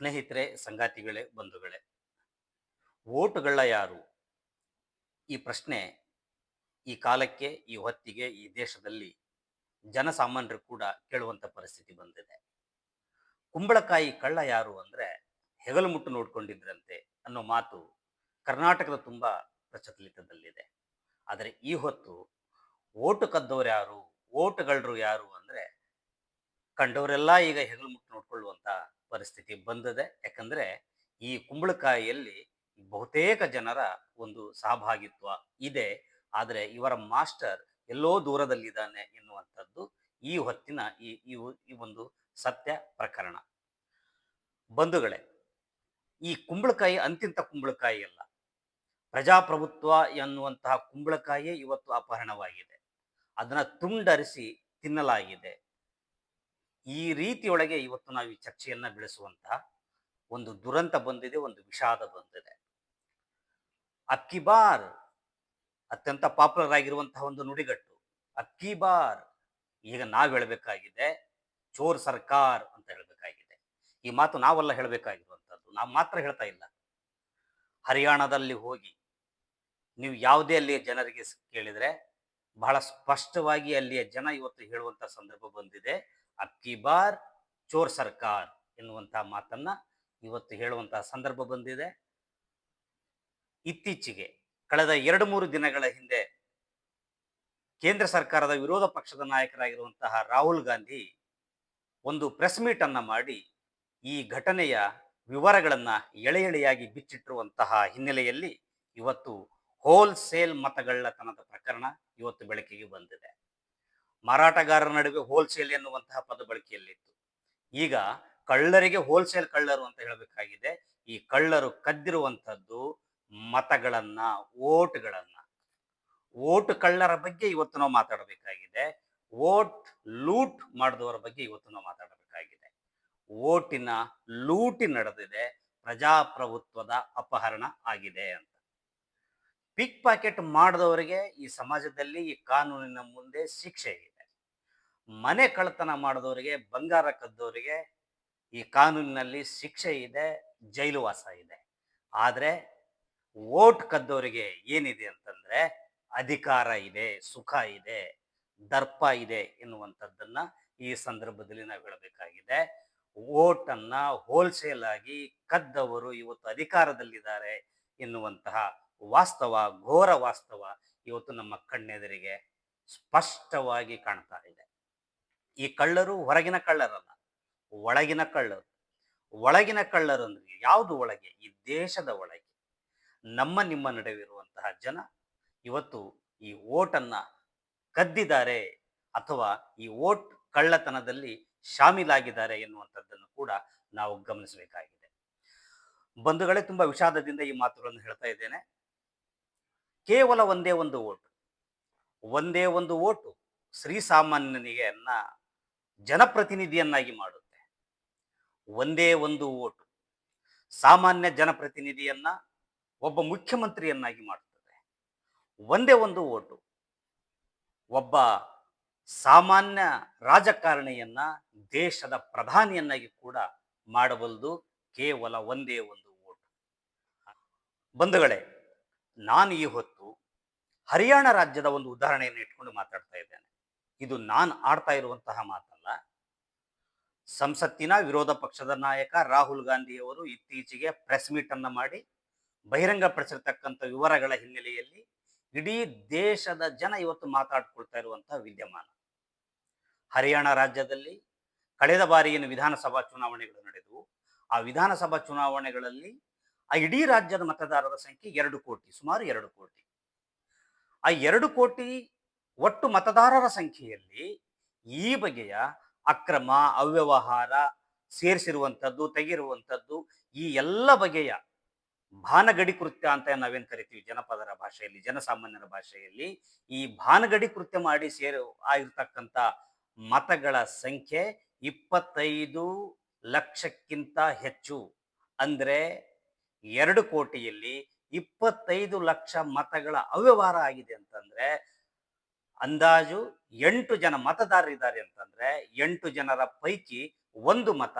ಸ್ನೇಹಿತರೆ, ಸಂಗಾತಿಗಳೇ, ಬಂಧುಗಳೇ ಓಟುಗಳ ಯಾರು? ಈ ಪ್ರಶ್ನೆ ಈ ಕಾಲಕ್ಕೆ, ಈ ಹೊತ್ತಿಗೆ, ಈ ದೇಶದಲ್ಲಿ ಜನಸಾಮಾನ್ಯರು ಕೂಡ ಕೇಳುವಂತ ಪರಿಸ್ಥಿತಿ ಬಂದಿದೆ. ಕುಂಬಳಕಾಯಿ ಕಳ್ಳ ಯಾರು ಅಂದ್ರೆ ಹೆಗಲು ಮುಟ್ಟು ನೋಡ್ಕೊಂಡಿದ್ರಂತೆ ಅನ್ನೋ ಮಾತು ಕರ್ನಾಟಕದ ತುಂಬಾ ಪ್ರಚಲಿತದಲ್ಲಿದೆ. ಆದರೆ ಈ ಹೊತ್ತು ಓಟು ಕದ್ದವ್ರು ಯಾರು? ಓಟುಗಳರು ಯಾರು ಅಂದ್ರೆ ಕಂಡವರೆಲ್ಲ ಈಗ ಹೆಗಲು ಮುಟ್ಟು ನೋಡ್ಕೊಳ್ಳುವಂತ ಪರಿಸ್ಥಿತಿ ಬಂದಿದೆ. ಯಾಕಂದ್ರೆ ಈ ಕುಂಬಳಕಾಯಿಯಲ್ಲಿ ಬಹುತೇಕ ಜನರ ಒಂದು ಸಹಭಾಗಿತ್ವ ಇದೆ. ಆದರೆ ಇವರ ಮಾಸ್ಟರ್ ಎಲ್ಲೋ ದೂರದಲ್ಲಿದ್ದಾನೆ ಎನ್ನುವಂಥದ್ದು ಈ ಹೊತ್ತಿನ ಈ ಈ ಒಂದು ಸತ್ಯ ಪ್ರಕರಣ. ಬಂಧುಗಳೇ, ಈ ಕುಂಬಳಕಾಯಿ ಅಂತಿಂತ ಕುಂಬಳಕಾಯಿ ಅಲ್ಲ. ಪ್ರಜಾಪ್ರಭುತ್ವ ಎನ್ನುವಂತಹ ಕುಂಬಳಕಾಯಿಯೇ ಇವತ್ತು ಅಪಹರಣವಾಗಿದೆ. ಅದನ್ನ ತುಂಡರಿಸಿ ತಿನ್ನಲಾಗಿದೆ. ಈ ರೀತಿಯೊಳಗೆ ಇವತ್ತು ನಾವು ಈ ಚರ್ಚೆಯನ್ನ ಬೆಳೆಸುವಂತಹ ಒಂದು ದುರಂತ ಬಂದಿದೆ, ಒಂದು ವಿಷಾದ ಬಂದಿದೆ. ಅಕ್ಕಿ ಬಾರ್ ಅತ್ಯಂತ ಪಾಪ್ಯುಲರ್ ಆಗಿರುವಂತಹ ಒಂದು ನುಡಿಗಟ್ಟು. ಅಕ್ಕಿ ಬಾರ್ ಈಗ ನಾವು ಹೇಳಬೇಕಾಗಿದೆ, ಚೋರ್ ಸರ್ಕಾರ್ ಅಂತ ಹೇಳಬೇಕಾಗಿದೆ. ಈ ಮಾತು ನಾವೆಲ್ಲ ಹೇಳಬೇಕಾಗಿರುವಂಥದ್ದು ನಾವು ಮಾತ್ರ ಹೇಳ್ತಾ ಇಲ್ಲ. ಹರಿಯಾಣದಲ್ಲಿ ಹೋಗಿ ನೀವು ಯಾವುದೇ ಅಲ್ಲಿಯ ಜನರಿಗೆ ಕೇಳಿದ್ರೆ ಬಹಳ ಸ್ಪಷ್ಟವಾಗಿ ಅಲ್ಲಿಯ ಜನ ಇವತ್ತು ಹೇಳುವಂತ ಸಂದರ್ಭ ಬಂದಿದೆ. ಅಕ್ಕಿ ಬಾರ್ ಚೋರ್ ಸರ್ಕಾರ್ ಎನ್ನುವಂತಹ ಮಾತನ್ನ ಇವತ್ತು ಹೇಳುವಂತಹ ಸಂದರ್ಭ ಬಂದಿದೆ. ಇತ್ತೀಚೆಗೆ ಕಳೆದ ಎರಡು ಮೂರು ದಿನಗಳ ಹಿಂದೆ ಕೇಂದ್ರ ಸರ್ಕಾರದ ವಿರೋಧ ಪಕ್ಷದ ನಾಯಕರಾಗಿರುವಂತಹ ರಾಹುಲ್ ಗಾಂಧಿ ಒಂದು ಪ್ರೆಸ್ ಮೀಟ್ ಅನ್ನ ಮಾಡಿ ಈ ಘಟನೆಯ ವಿವರಗಳನ್ನ ಎಳೆ ಎಳೆಯಾಗಿ ಬಿಚ್ಚಿಟ್ಟಿರುವಂತಹ ಹಿನ್ನೆಲೆಯಲ್ಲಿ ಇವತ್ತು ಹೋಲ್ಸೇಲ್ ಮತಗಳ್ಳತನದ ಪ್ರಕರಣ ಇವತ್ತು ಬೆಳಕಿಗೆ ಬಂದಿದೆ. ಮಾರಾಟಗಾರರ ನಡುವೆ ಹೋಲ್ಸೇಲ್ ಎನ್ನುವಂತಹ ಪದ ಬಳಕೆಯಲ್ಲಿತ್ತು ಈಗ ಕಳ್ಳರಿಗೆ ಹೋಲ್ಸೇಲ್ ಕಳ್ಳರು ಅಂತ ಹೇಳಬೇಕಾಗಿದೆ. ಈ ಕಳ್ಳರು ಕದ್ದಿರುವಂತದ್ದು ಮತಗಳನ್ನ ಓಟ್ಗಳನ್ನ ಓಟ್ ಕಳ್ಳರ ಬಗ್ಗೆ ಇವತ್ತು ನಾವು ಮಾತಾಡಬೇಕಾಗಿದೆ. ಓಟ್ ಲೂಟ್ ಮಾಡಿದವರ ಬಗ್ಗೆ ಇವತ್ತು ನಾವು ಮಾತಾಡಬೇಕಾಗಿದೆ. ಓಟಿನ ಲೂಟಿ ನಡೆದಿದೆ. ಪ್ರಜಾಪ್ರಭುತ್ವದ ಅಪಹರಣ ಆಗಿದೆ ಅಂತ. ಪಿಕ್ ಪಾಕೆಟ್ ಮಾಡಿದವರಿಗೆ ಈ ಸಮಾಜದಲ್ಲಿ ಈ ಕಾನೂನಿನ ಮುಂದೆ ಶಿಕ್ಷೆ ಇದೆ. ಮನೆ ಕಳ್ಳತನ ಮಾಡಿದವರಿಗೆ, ಬಂಗಾರ ಕದ್ದವರಿಗೆ ಈ ಕಾನೂನಿನಲ್ಲಿ ಶಿಕ್ಷೆ ಇದೆ, ಜೈಲು ವಾಸ ಇದೆ. ಆದರೆ ಓಟ್ ಕದ್ದವರಿಗೆ ಏನಿದೆ ಅಂತಂದ್ರೆ ಅಧಿಕಾರ ಇದೆ, ಸುಖ ಇದೆ, ದರ್ಪ ಇದೆ ಎನ್ನುವಂಥದ್ದನ್ನ ಈ ಸಂದರ್ಭದಲ್ಲಿ ನಾವು ಹೇಳಬೇಕಾಗಿದೆ. ಓಟನ್ನ ಹೋಲ್ಸೇಲ್ ಆಗಿ ಕದ್ದವರು ಇವತ್ತು ಅಧಿಕಾರದಲ್ಲಿದ್ದಾರೆ ಎನ್ನುವಂತಹ ವಾಸ್ತವ, ಘೋರ ವಾಸ್ತವ ಇವತ್ತು ನಮ್ಮ ಕಣ್ಣೆದುರಿಗೆ ಸ್ಪಷ್ಟವಾಗಿ ಕಾಣ್ತಾ ಇದೆ. ಈ ಕಳ್ಳರು ಹೊರಗಿನ ಕಳ್ಳರಲ್ಲ, ಒಳಗಿನ ಕಳ್ಳರು. ಒಳಗಿನ ಕಳ್ಳರು ಅಂದ್ರೆ ಯಾವುದು ಒಳಗೆ? ಈ ದೇಶದ ಒಳಗೆ. ನಮ್ಮ ನಿಮ್ಮ ನಡುವಿರುವಂತಹ ಜನ ಇವತ್ತು ಈ ಓಟನ್ನ ಕದ್ದಿದ್ದಾರೆ ಅಥವಾ ಈ ಓಟ್ ಕಳ್ಳತನದಲ್ಲಿ ಶಾಮೀಲಾಗಿದ್ದಾರೆ ಎನ್ನುವಂಥದ್ದನ್ನು ಕೂಡ ನಾವು ಗಮನಿಸಬೇಕಾಗಿದೆ. ಬಂಧುಗಳೇ, ತುಂಬಾ ವಿಷಾದದಿಂದ ಈ ಮಾತುಗಳನ್ನು ಹೇಳ್ತಾ ಇದ್ದೇನೆ. ಕೇವಲ ಒಂದೇ ಒಂದು ಓಟು. ಒಂದೇ ಒಂದು ಓಟು ಶ್ರೀಸಾಮಾನ್ಯನಿಗೆ ಅನ್ನ ಜನಪ್ರತಿನಿಧಿಯನ್ನಾಗಿ ಮಾಡುತ್ತೆ. ಒಂದೇ ಒಂದು ಓಟು ಸಾಮಾನ್ಯ ಜನಪ್ರತಿನಿಧಿಯನ್ನ ಒಬ್ಬ ಮುಖ್ಯಮಂತ್ರಿಯನ್ನಾಗಿ ಮಾಡುತ್ತದೆ. ಒಂದೇ ಒಂದು ಓಟು ಒಬ್ಬ ಸಾಮಾನ್ಯ ರಾಜಕಾರಣಿಯನ್ನ ದೇಶದ ಪ್ರಧಾನಿಯನ್ನಾಗಿ ಕೂಡ ಮಾಡಬಲ್ಲದು ಕೇವಲ ಒಂದೇ ಒಂದು ಓಟು. ಬಂಧುಗಳೇ, ನಾನು ಈ ಹೊತ್ತು ಹರಿಯಾಣ ರಾಜ್ಯದ ಒಂದು ಉದಾಹರಣೆಯನ್ನು ಇಟ್ಕೊಂಡು ಮಾತಾಡ್ತಾ ಇದ್ದೇನೆ. ಇದು ನಾನು ಆಡ್ತಾ ಇರುವಂತಹ ಮಾತಲ್ಲ. ಸಂಸತ್ತಿನ ವಿರೋಧ ಪಕ್ಷದ ನಾಯಕ ರಾಹುಲ್ ಗಾಂಧಿಯವರು ಇತ್ತೀಚೆಗೆ ಪ್ರೆಸ್ ಮೀಟ್ ಅನ್ನ ಮಾಡಿ ಬಹಿರಂಗಪಡಿಸಿರ್ತಕ್ಕಂಥ ವಿವರಗಳ ಹಿನ್ನೆಲೆಯಲ್ಲಿ ಇಡೀ ದೇಶದ ಜನ ಇವತ್ತು ಮಾತಾಡ್ಕೊಳ್ತಾ ಇರುವಂತಹ ವಿದ್ಯಮಾನ. ಹರಿಯಾಣ ರಾಜ್ಯದಲ್ಲಿ ಕಳೆದ ಬಾರಿ ಏನು ವಿಧಾನಸಭಾ ಚುನಾವಣೆಗಳು ನಡೆದವು, ಆ ವಿಧಾನಸಭಾ ಚುನಾವಣೆಗಳಲ್ಲಿ ಆ ಇಡೀ ರಾಜ್ಯದ ಮತದಾರರ ಸಂಖ್ಯೆ ಎರಡು ಕೋಟಿ, ಸುಮಾರು ಎರಡು ಕೋಟಿ. ಆ ಎರಡು ಕೋಟಿ ಒಟ್ಟು ಮತದಾರರ ಸಂಖ್ಯೆಯಲ್ಲಿ ಈ ಬಗೆಯ ಅಕ್ರಮ, ಅವ್ಯವಹಾರ ಸೇರಿಸಿರುವಂಥದ್ದು ತೆಗಿರುವಂಥದ್ದು ಈ ಎಲ್ಲ ಬಗೆಯ ಭಾನಗಡಿ ಕೃತ್ಯ ಅಂತ ನಾವೇನ್ ಕರಿತೀವಿ? ಜನಪದರ ಭಾಷೆಯಲ್ಲಿ, ಜನಸಾಮಾನ್ಯರ ಭಾಷೆಯಲ್ಲಿ ಈ ಭಾನಗಡಿ ಕೃತ್ಯ ಮಾಡಿ ಸೇರು, ಆಗಿರ್ತಕ್ಕಂಥ ಮತಗಳ ಸಂಖ್ಯೆ ಇಪ್ಪತ್ತೈದು ಲಕ್ಷಕ್ಕಿಂತ ಹೆಚ್ಚು. ಅಂದ್ರೆ ಎರಡು ಕೋಟಿಯಲ್ಲಿ ಇಪ್ಪತ್ತೈದು ಲಕ್ಷ ಮತಗಳ ಅವ್ಯವಹಾರ ಆಗಿದೆ ಅಂತಂದ್ರೆ ಅಂದಾಜು ಎಂಟು ಜನ ಮತದಾರರಿದ್ದಾರೆ ಅಂತಂದ್ರೆ ಎಂಟು ಜನರ ಪೈಕಿ ಒಂದು ಮತ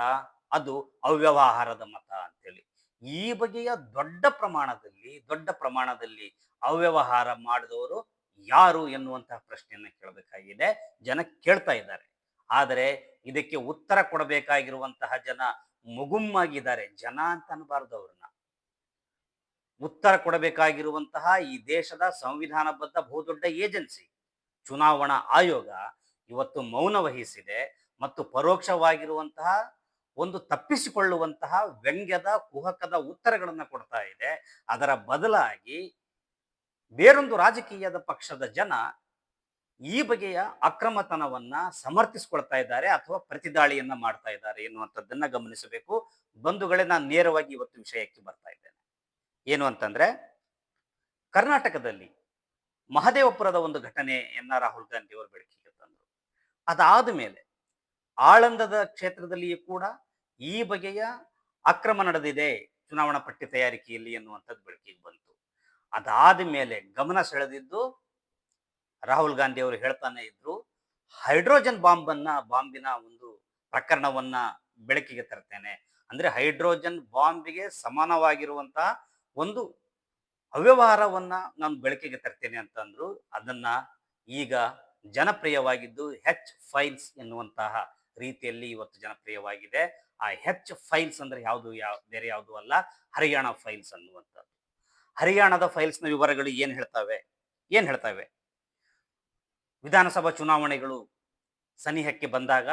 ಅದು ಅವ್ಯವಹಾರದ ಮತ ಅಂತೇಳಿ. ಈ ಬಗೆಯ ದೊಡ್ಡ ಪ್ರಮಾಣದಲ್ಲಿ ದೊಡ್ಡ ಪ್ರಮಾಣದಲ್ಲಿ ಅವ್ಯವಹಾರ ಮಾಡಿದವರು ಯಾರು ಎನ್ನುವಂತಹ ಪ್ರಶ್ನೆಯನ್ನು ಕೇಳಬೇಕಾಗಿದೆ, ಜನ ಕೇಳ್ತಾ ಇದ್ದಾರೆ. ಆದರೆ ಇದಕ್ಕೆ ಉತ್ತರ ಕೊಡಬೇಕಾಗಿರುವಂತಹ ಜನ ಮುಗುಮ್ಮಾಗಿದ್ದಾರೆ, ಜನ ಅಂತ ಅನ್ಬಾರ್ದು ಅವ್ರನ್ನ. ಉತ್ತರ ಕೊಡಬೇಕಾಗಿರುವಂತಹ ಈ ದೇಶದ ಸಂವಿಧಾನಬದ್ಧ ಬಹುದೊಡ್ಡ ಏಜೆನ್ಸಿ. ಚುನಾವಣಾ ಆಯೋಗ ಇವತ್ತು ಮೌನ ವಹಿಸಿದೆ ಮತ್ತು ಪರೋಕ್ಷವಾಗಿರುವಂತಹ ಒಂದು ತಪ್ಪಿಸಿಕೊಳ್ಳುವಂತಹ ವ್ಯಂಗ್ಯದ, ಕುಹಕದ ಉತ್ತರಗಳನ್ನು ಕೊಡ್ತಾ ಇದೆ. ಅದರ ಬದಲಾಗಿ ಬೇರೊಂದು ರಾಜಕೀಯದ ಪಕ್ಷದ ಜನ ಈ ಬಗೆಯ ಅಕ್ರಮತನವನ್ನ ಸಮರ್ಥಿಸ್ಕೊಳ್ತಾ ಇದ್ದಾರೆ ಅಥವಾ ಪ್ರತಿದಾಳಿಯನ್ನ ಮಾಡ್ತಾ ಇದ್ದಾರೆ ಎನ್ನುವಂಥದ್ದನ್ನ ಗಮನಿಸಬೇಕು. ಬಂಧುಗಳೇ ನಾನು ನೇರವಾಗಿ ಇವತ್ತು ವಿಷಯಕ್ಕೆ ಬರ್ತಾ ಇದ್ದೇನೆ. ಏನು ಅಂತಂದ್ರೆ, ಕರ್ನಾಟಕದಲ್ಲಿ ಮಹದೇವಪುರದ ಒಂದು ಘಟನೆ ಘಟನೆಯನ್ನ ರಾಹುಲ್ ಗಾಂಧಿ ಅವರು ಬೆಳಕಿಗೆ ತಂದರು. ಅದಾದ ಮೇಲೆ ಆಳಂದದ ಕ್ಷೇತ್ರದಲ್ಲಿಯೂ ಕೂಡ ಈ ಬಗೆಯ ಅಕ್ರಮ ನಡೆದಿದೆ, ಚುನಾವಣಾ ಪಟ್ಟಿ ತಯಾರಿಕೆಯಲ್ಲಿ ಎನ್ನುವಂಥದ್ದು ಬೆಳಕಿಗೆ ಬಂತು. ಅದಾದ ಮೇಲೆ ಗಮನ ಸೆಳೆದಿದ್ದು ರಾಹುಲ್ ಗಾಂಧಿ ಅವರು ಹೇಳ್ತಾನೆ ಇದ್ರು, ಹೈಡ್ರೋಜನ್ ಬಾಂಬನ್ನ, ಬಾಂಬಿನ ಒಂದು ಪ್ರಕರಣವನ್ನ ಬೆಳಕಿಗೆ ತರ್ತೇನೆ. ಅಂದ್ರೆ ಹೈಡ್ರೋಜನ್ ಬಾಂಬಿಗೆ ಸಮಾನವಾಗಿರುವಂತಹ ಒಂದು ಅವ್ಯವಹಾರವನ್ನ ನಾನು ಬೆಳಕಿಗೆ ತರ್ತೇನೆ ಅಂತಂದ್ರು ಅದನ್ನ ಈಗ ಜನಪ್ರಿಯವಾಗಿದ್ದು ಹೆಚ್ ಫೈಲ್ಸ್ ಎನ್ನುವಂತಹ ರೀತಿಯಲ್ಲಿ ಇವತ್ತು ಜನಪ್ರಿಯವಾಗಿದೆ. ಆ ಹೆಚ್ ಫೈಲ್ಸ್ ಅಂದ್ರೆ ಯಾವುದು ಯಾವ ಬೇರೆ ಯಾವುದು ಅಲ್ಲ, ಹರಿಯಾಣ ಫೈಲ್ಸ್ ಅನ್ನುವಂಥದ್ದು. ಹರಿಯಾಣದ ಫೈಲ್ಸ್ನ ವಿವರಗಳು ಏನು ಹೇಳ್ತವೆ? ಏನು ಹೇಳ್ತವೆ? ವಿಧಾನಸಭಾ ಚುನಾವಣೆಗಳು ಸನಿಹಕ್ಕೆ ಬಂದಾಗ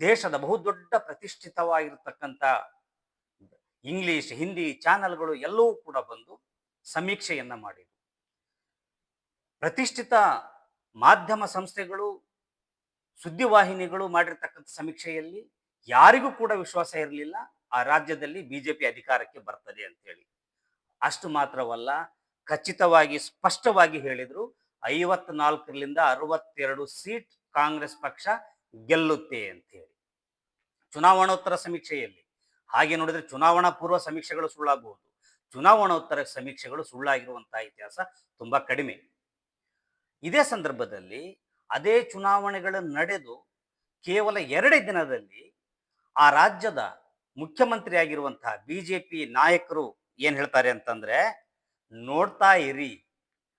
ದೇಶದ ಬಹುದೊಡ್ಡ ಪ್ರತಿಷ್ಠಿತವಾಗಿರ್ತಕ್ಕಂಥ ಇಂಗ್ಲಿಷ್ ಹಿಂದಿ ಚಾನೆಲ್ಗಳು ಎಲ್ಲವೂ ಕೂಡ ಬಂದು ಸಮೀಕ್ಷೆಯನ್ನ ಮಾಡಿದರು. ಪ್ರತಿಷ್ಠಿತ ಮಾಧ್ಯಮ ಸಂಸ್ಥೆಗಳು, ಸುದ್ದಿವಾಹಿನಿಗಳು ಮಾಡಿರ್ತಕ್ಕಂಥ ಸಮೀಕ್ಷೆಯಲ್ಲಿ ಯಾರಿಗೂ ಕೂಡ ವಿಶ್ವಾಸ ಇರಲಿಲ್ಲ. ಆ ರಾಜ್ಯದಲ್ಲಿ ಬಿಜೆಪಿ ಅಧಿಕಾರಕ್ಕೆ ಬರ್ತದೆ ಅಂತೇಳಿ ಅಷ್ಟು ಮಾತ್ರವಲ್ಲ, ಖಚಿತವಾಗಿ, ಸ್ಪಷ್ಟವಾಗಿ ಹೇಳಿದ್ರು, ಐವತ್ನಾಲ್ಕರಿಂದ ಅರವತ್ತೆರಡು ಸೀಟ್ ಕಾಂಗ್ರೆಸ್ ಪಕ್ಷ ಗೆಲ್ಲುತ್ತೆ ಅಂತ ಹೇಳಿ. ಚುನಾವಣೋತ್ತರ ಸಮೀಕ್ಷೆಯಲ್ಲಿ ಹಾಗೆ ನೋಡಿದ್ರೆ ಚುನಾವಣಾ ಪೂರ್ವ ಸಮೀಕ್ಷೆಗಳು ಸುಳ್ಳಾಗಬಹುದು. ಚುನಾವಣೋತ್ತರ ಸಮೀಕ್ಷೆಗಳು ಸುಳ್ಳಾಗಿರುವಂತಹ ಇತಿಹಾಸ ತುಂಬಾ ಕಡಿಮೆ. ಇದೇ ಸಂದರ್ಭದಲ್ಲಿ ಅದೇ ಚುನಾವಣೆಗಳು ನಡೆದು ಕೇವಲ ಎರಡೇ ದಿನದಲ್ಲಿ ಆ ರಾಜ್ಯದ ಮುಖ್ಯಮಂತ್ರಿ ಆಗಿರುವಂತಹ ಬಿಜೆಪಿ ನಾಯಕರು ಏನ್ ಹೇಳ್ತಾರೆ ಅಂತಂದ್ರೆ, ನೋಡ್ತಾ ಇರಿ,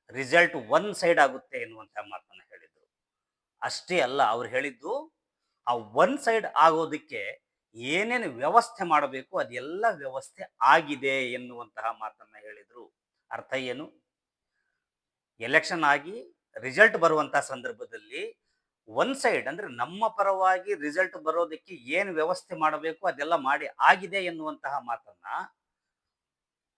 ರಿಸಲ್ಟ್ ಒನ್ ಸೈಡ್ ಆಗುತ್ತೆ ಎನ್ನುವಂತಹ ಮಾತನ್ನ ಹೇಳಿದ್ರು. ಅಷ್ಟೇ ಅಲ್ಲ, ಅವ್ರು ಹೇಳಿದ್ದು ಆ ಒನ್ ಸೈಡ್ ಆಗೋದಕ್ಕೆ ಏನೇನು ವ್ಯವಸ್ಥೆ ಮಾಡಬೇಕು ಅದೆಲ್ಲ ವ್ಯವಸ್ಥೆ ಆಗಿದೆ ಎನ್ನುವಂತಹ ಮಾತನ್ನ ಹೇಳಿದ್ರು. ಅರ್ಥ ಏನು? ಎಲೆಕ್ಷನ್ ಆಗಿ ರಿಸಲ್ಟ್ ಬರುವಂತಹ ಸಂದರ್ಭದಲ್ಲಿ ಒನ್ ಸೈಡ್ ಅಂದ್ರೆ ನಮ್ಮ ಪರವಾಗಿ ರಿಸಲ್ಟ್ ಬರೋದಕ್ಕೆ ಏನು ವ್ಯವಸ್ಥೆ ಮಾಡಬೇಕು ಅದೆಲ್ಲ ಮಾಡಿ ಆಗಿದೆ ಎನ್ನುವಂತಹ ಮಾತನ್ನ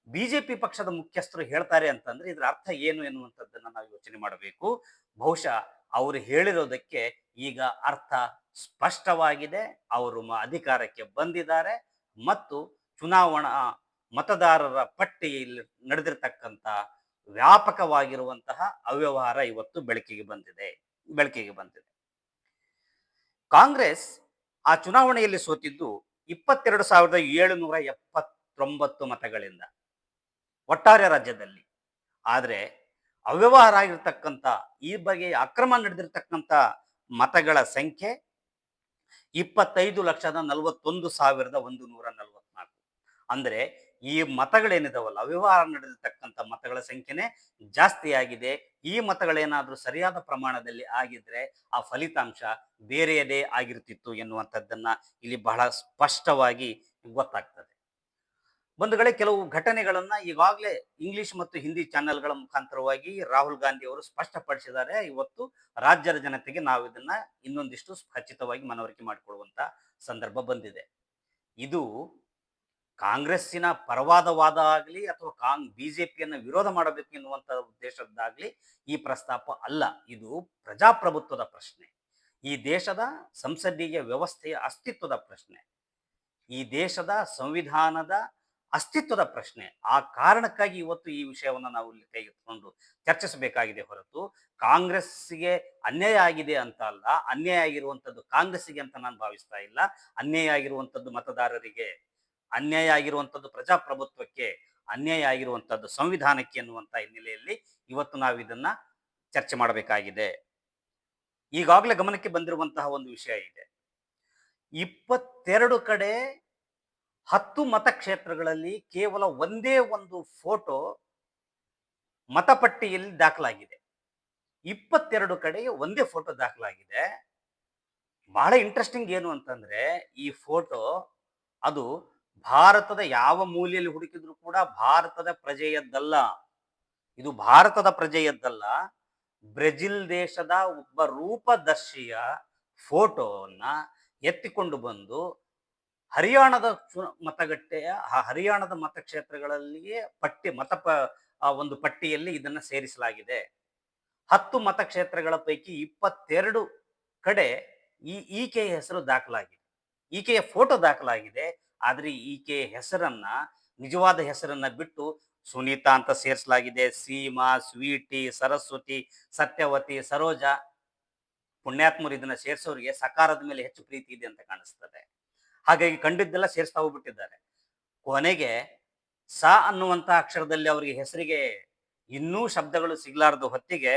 ಬಿಜೆಪಿ ಪಕ್ಷದ ಮುಖ್ಯಸ್ಥರು ಹೇಳ್ತಾರೆ ಅಂತಂದ್ರೆ ಇದರ ಅರ್ಥ ಏನು ಎನ್ನುವಂಥದ್ದನ್ನ ನಾವು ಯೋಚನೆ ಮಾಡಬೇಕು. ಬಹುಶಃ ಅವರು ಹೇಳಿರೋದಕ್ಕೆ ಈಗ ಅರ್ಥ ಸ್ಪಷ್ಟವಾಗಿದೆ. ಅವರು ಅಧಿಕಾರಕ್ಕೆ ಬಂದಿದ್ದಾರೆ. ಮತ್ತು ಚುನಾವಣಾ ಮತದಾರರ ಪಟ್ಟಿಯಲ್ಲಿ ನಡೆದಿರತಕ್ಕಂಥ ವ್ಯಾಪಕವಾಗಿರುವಂತಹ ಅವ್ಯವಹಾರ ಇವತ್ತು ಬೆಳಕಿಗೆ ಬಂದಿದೆ ಬೆಳಕಿಗೆ ಬಂದಿದೆ. ಕಾಂಗ್ರೆಸ್ ಆ ಚುನಾವಣೆಯಲ್ಲಿ ಸೋತಿದ್ದು ಇಪ್ಪತ್ತೆರಡು ಸಾವಿರದ ಏಳುನೂರ ಎಪ್ಪತ್ತೊಂಬತ್ತು ಮತಗಳಿಂದ ಒಟ್ಟಾರೆ ರಾಜ್ಯದಲ್ಲಿ. ಆದರೆ ಅವ್ಯವಹಾರ ಆಗಿರ್ತಕ್ಕಂಥ ಈ ಬಗೆಯ ಅಕ್ರಮ ನಡೆದಿರ್ತಕ್ಕಂಥ ಮತಗಳ ಸಂಖ್ಯೆ ಇಪ್ಪತ್ತೈದು ಲಕ್ಷದ ನಲವತ್ತೊಂದು ಸಾವಿರದ ಒಂದು ನೂರ ನಲವತ್ನಾಲ್ಕು. ಅಂದ್ರೆ ಈ ಮತಗಳೇನಿದಾವಲ್ಲ, ಅವ್ಯವಹಾರ ನಡೆದಿರ್ತಕ್ಕಂಥ ಮತಗಳ ಸಂಖ್ಯೆನೇ ಜಾಸ್ತಿ ಆಗಿದೆ. ಈ ಮತಗಳೇನಾದ್ರೂ ಸರಿಯಾದ ಪ್ರಮಾಣದಲ್ಲಿ ಆಗಿದ್ರೆ ಆ ಫಲಿತಾಂಶ ಬೇರೆಯದೇ ಆಗಿರ್ತಿತ್ತು ಎನ್ನುವಂಥದ್ದನ್ನ ಇಲ್ಲಿ ಬಹಳ ಸ್ಪಷ್ಟವಾಗಿ ಗೊತ್ತಾಗ್ತದೆ. ಬಂಧುಗಳೇ, ಕೆಲವು ಘಟನೆಗಳನ್ನ ಈಗಾಗಲೇ ಇಂಗ್ಲಿಷ್ ಮತ್ತು ಹಿಂದಿ ಚಾನೆಲ್ಗಳ ಮುಖಾಂತರವಾಗಿ ರಾಹುಲ್ ಗಾಂಧಿ ಅವರು ಸ್ಪಷ್ಟಪಡಿಸಿದ್ದಾರೆ. ಇವತ್ತು ರಾಜ್ಯದ ಜನತೆಗೆ ನಾವು ಇದನ್ನ ಇನ್ನೊಂದಿಷ್ಟು ಖಚಿತವಾಗಿ ಮನವರಿಕೆ ಮಾಡಿಕೊಳ್ಳುವಂತ ಸಂದರ್ಭ ಬಂದಿದೆ. ಇದು ಕಾಂಗ್ರೆಸ್ಸಿನ ಪರವಾದವಾದ ಆಗಲಿ ಅಥವಾ ಕಾಂಗ್ ಬಿಜೆಪಿಯನ್ನು ವಿರೋಧ ಮಾಡಬೇಕು ಎನ್ನುವಂತ ಉದ್ದೇಶದ್ದಾಗ್ಲಿ ಈ ಪ್ರಸ್ತಾಪ ಅಲ್ಲ. ಇದು ಪ್ರಜಾಪ್ರಭುತ್ವದ ಪ್ರಶ್ನೆ. ಈ ದೇಶದ ಸಂಸದೀಯ ವ್ಯವಸ್ಥೆಯ ಅಸ್ತಿತ್ವದ ಪ್ರಶ್ನೆ. ಈ ದೇಶದ ಸಂವಿಧಾನದ ಅಸ್ತಿತ್ವದ ಪ್ರಶ್ನೆ. ಆ ಕಾರಣಕ್ಕಾಗಿ ಇವತ್ತು ಈ ವಿಷಯವನ್ನು ನಾವು ಇಲ್ಲಿ ತೆಗೆದುಕೊಂಡು ಚರ್ಚಿಸಬೇಕಾಗಿದೆ ಹೊರತು ಕಾಂಗ್ರೆಸ್ಗೆ ಅನ್ಯಾಯ ಆಗಿದೆ ಅಂತ ಅಲ್ಲ, ಅನ್ಯಾಯ ಆಗಿರುವಂಥದ್ದು ಕಾಂಗ್ರೆಸ್ಸಿಗೆ ಅಂತ ನಾನು ಭಾವಿಸ್ತಾ ಇಲ್ಲ. ಅನ್ಯಾಯ ಆಗಿರುವಂಥದ್ದು ಮತದಾರರಿಗೆ, ಅನ್ಯಾಯ ಆಗಿರುವಂಥದ್ದು ಪ್ರಜಾಪ್ರಭುತ್ವಕ್ಕೆ, ಅನ್ಯಾಯ ಆಗಿರುವಂಥದ್ದು ಸಂವಿಧಾನಕ್ಕೆ ಎನ್ನುವಂಥ ಹಿನ್ನೆಲೆಯಲ್ಲಿ ಇವತ್ತು ನಾವು ಇದನ್ನ ಚರ್ಚೆ ಮಾಡಬೇಕಾಗಿದೆ. ಈಗಾಗಲೇ ಗಮನಕ್ಕೆ ಬಂದಿರುವಂತಹ ಒಂದು ವಿಷಯ ಇದೆ. ಇಪ್ಪತ್ತೆರಡು ಕಡೆ ಹತ್ತು ಮತಕ್ಷೇತ್ರಗಳಲ್ಲಿ ಕೇವಲ ಒಂದೇ ಒಂದು ಫೋಟೋ ಮತಪಟ್ಟಿಯಲ್ಲಿ ದಾಖಲಾಗಿದೆ. ಇಪ್ಪತ್ತೆರಡು ಕಡೆ ಒಂದೇ ಫೋಟೋ ದಾಖಲಾಗಿದೆ. ಬಹಳ ಇಂಟ್ರೆಸ್ಟಿಂಗ್ ಏನು ಅಂತಂದ್ರೆ ಈ ಫೋಟೋ ಅದು ಭಾರತದ ಯಾವ ಮೂಲೆಯಲ್ಲಿ ಹುಡುಕಿದ್ರು ಕೂಡ ಭಾರತದ ಪ್ರಜೆಯದ್ದಲ್ಲ. ಇದು ಭಾರತದ ಪ್ರಜೆಯದ್ದಲ್ಲ. ಬ್ರೆಜಿಲ್ ದೇಶದ ಒಬ್ಬ ರೂಪದರ್ಶಿಯ ಫೋಟೋವನ್ನ ಎತ್ತಿಕೊಂಡು ಬಂದು ಹರಿಯಾಣದ ಮತಗಟ್ಟೆಯ ಆ ಹರಿಯಾಣದ ಮತಕ್ಷೇತ್ರಗಳಲ್ಲಿಯೇ ಪಟ್ಟಿ, ಮತ ಪ- ಆ ಒಂದು ಪಟ್ಟಿಯಲ್ಲಿ ಇದನ್ನ ಸೇರಿಸಲಾಗಿದೆ. ಹತ್ತು ಮತಕ್ಷೇತ್ರಗಳ ಪೈಕಿ ಇಪ್ಪತ್ತೆರಡು ಕಡೆ ಈ ಈಕೆಯ ಹೆಸರು ದಾಖಲಾಗಿದೆ. ಈಕೆಯ ಫೋಟೋ ದಾಖಲಾಗಿದೆ. ಆದರೆ ಈಕೆಯ ಹೆಸರನ್ನ, ನಿಜವಾದ ಹೆಸರನ್ನ ಬಿಟ್ಟು ಸುನೀತಾ ಅಂತ ಸೇರಿಸಲಾಗಿದೆ. ಸೀಮಾ, ಸ್ವೀಟಿ, ಸರಸ್ವತಿ, ಸತ್ಯವತಿ, ಸರೋಜ. ಪುಣ್ಯಾತ್ಮರು ಇದನ್ನ ಸೇರಿಸೋರಿಗೆ ಸಕಾರದ ಮೇಲೆ ಹೆಚ್ಚು ಪ್ರೀತಿ ಇದೆ ಅಂತ ಕಾಣಿಸ್ತದೆ. ಹಾಗಾಗಿ ಕಂಡಿದ್ದೆಲ್ಲ ಸೇರಿಸ್ತಾ ಹೋಗ್ಬಿಟ್ಟಿದ್ದಾರೆ. ಕೊನೆಗೆ ಸ ಅನ್ನುವಂತ ಅಕ್ಷರದಲ್ಲಿ ಅವರಿಗೆ ಹೆಸರಿಗೆ ಇನ್ನೂ ಶಬ್ದಗಳು ಸಿಗ್ಲಾರ್ದ ಹೊತ್ತಿಗೆ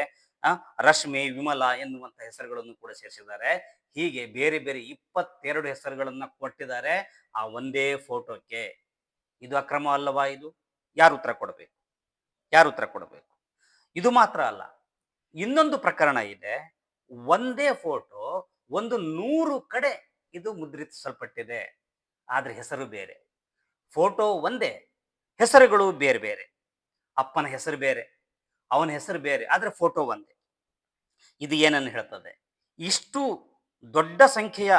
ರಶ್ಮಿ, ವಿಮಲ ಎನ್ನುವಂತ ಹೆಸರುಗಳನ್ನು ಕೂಡ ಸೇರಿಸಿದ್ದಾರೆ. ಹೀಗೆ ಬೇರೆ ಬೇರೆ ಇಪ್ಪತ್ತೆರಡು ಹೆಸರುಗಳನ್ನ ಕೊಟ್ಟಿದ್ದಾರೆ ಆ ಒಂದೇ ಫೋಟೋಕ್ಕೆ. ಇದು ಅಕ್ರಮ ಅಲ್ಲವಾ ಇದು? ಯಾರು ಉತ್ತರ ಕೊಡಬೇಕು? ಯಾರು ಉತ್ತರ ಕೊಡಬೇಕು? ಇದು ಮಾತ್ರ ಅಲ್ಲ, ಇನ್ನೊಂದು ಪ್ರಕರಣ ಇದೆ. ಒಂದೇ ಫೋಟೋ ಒಂದು ನೂರು ಕಡೆ ಇದು ಮುದ್ರಿಸಲ್ಪಟ್ಟಿದೆ. ಆದರೆ ಹೆಸರು ಬೇರೆ. ಫೋಟೋ ಒಂದೇ, ಹೆಸರುಗಳು ಬೇರೆ ಬೇರೆ. ಅಪ್ಪನ ಹೆಸರು ಬೇರೆ, ಅವನ ಹೆಸರು ಬೇರೆ, ಆದರೆ ಫೋಟೋ ಒಂದೇ. ಇದು ಏನನ್ನು ಹೇಳ್ತದೆ? ಇಷ್ಟು ದೊಡ್ಡ ಸಂಖ್ಯೆಯ